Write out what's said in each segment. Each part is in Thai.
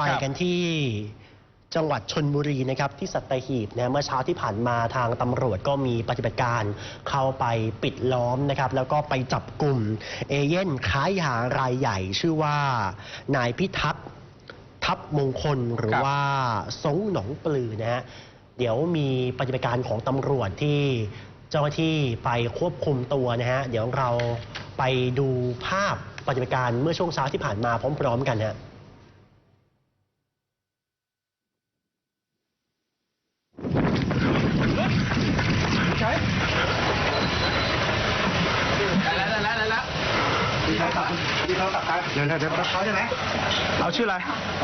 ไปกันที่จังหวัดชนบุรีนะครับที่สัตหีบนะเมื่อเช้าที่ผ่านมาทางตำรวจก็มีปฏิบัติการเข้าไปปิดล้อมนะครับแล้วก็ไปจับกลุ่มเอเย่นค้ายารายใหญ่ชื่อว่านายพิทักษ์ทัพมงคลหรือรว่าสงหนองปลือนะฮะเดี๋ยวมีปฏิบัติการของตำรวจที่เจ้าหน้าที่ไปควบคุมตัวนะฮะเดี๋ยวเราไปดูภาพปฏิบัติการเมื่อช่วงเช้าที่ผ่านมาพร้อม ๆ กันฮะ ได้แล้วได้แล้วได้แล้ว ที่เขาตัดที่เขาตัดไปเดี๋ยวเดี๋ยวเดี๋ยวเขาใช่ไหมเอาชื่ออะไร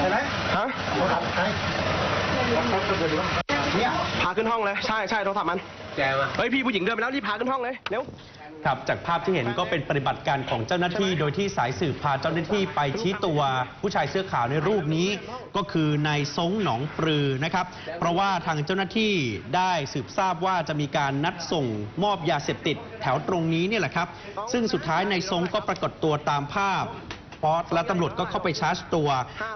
ใช่ไหมฮะเขาตัดใครเขาตัดเลยว่าเนี่ยพาขึ้นห้องเลย ใช่ใช่โทรศัพท์มัน แกมาเฮ้ยพี่ผู้หญิงเดินไปแล้วรีบพาขึ้นห้องเลยเร็ว ครับจากภาพที่เห็นก็เป็นปฏิบัติการของเจ้าหน้าที่ โดยที่สายสืบพาเจ้าหน้าที่ไปชี้ตัวผู้ชายเสื้อขาวในรูปนี้ ก็คือนายซงหนองปรือนะครับ เพราะว่าทางเจ้าหน้าที่ได้สืบทราบว่าจะมีการนัดส่งมอบยาเสพติดแถวตรงนี้เนี่ยแหละครับ ซึ่งสุดท้ายนายซงก็ปรากฏตัวตามภาพ พอและตำรวจก็เข้าไปชาร์จตัว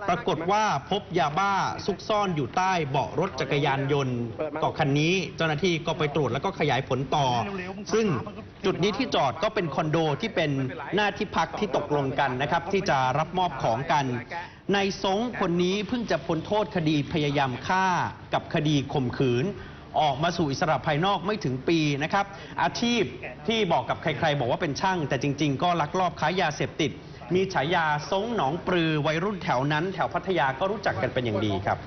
ปรากฏว่าพบยาบ้าซุกซ่อนอยู่ใต้เบาะรถจักรยานยนต์เกาะคันนี้ เจ้าหน้าที่ก็ไปตรวจแล้วก็ขยายผลต่อ ซึ่งจุดนี้ที่จอดก็เป็นคอนโดที่เป็นหน้าที่พักที่ตกลงกันนะครับ ที่จะรับมอบของกันในซงคนนี้เพิ่งจะพ้นโทษคดีพยายามฆ่ากับคดีข่มขืน ออกมาสู่อิสระภายนอกไม่ถึงปีนะครับ อาชีพที่บอกกับใครๆ บอกว่าเป็นช่าง แต่จริง ๆ ก็ลักลอบค้ายาเสพติด มีฉายาซงหนองปลือวัยรุ่นแถวนั้นแถวพัทยาก็รู้จักกันเป็นอย่างดีครับ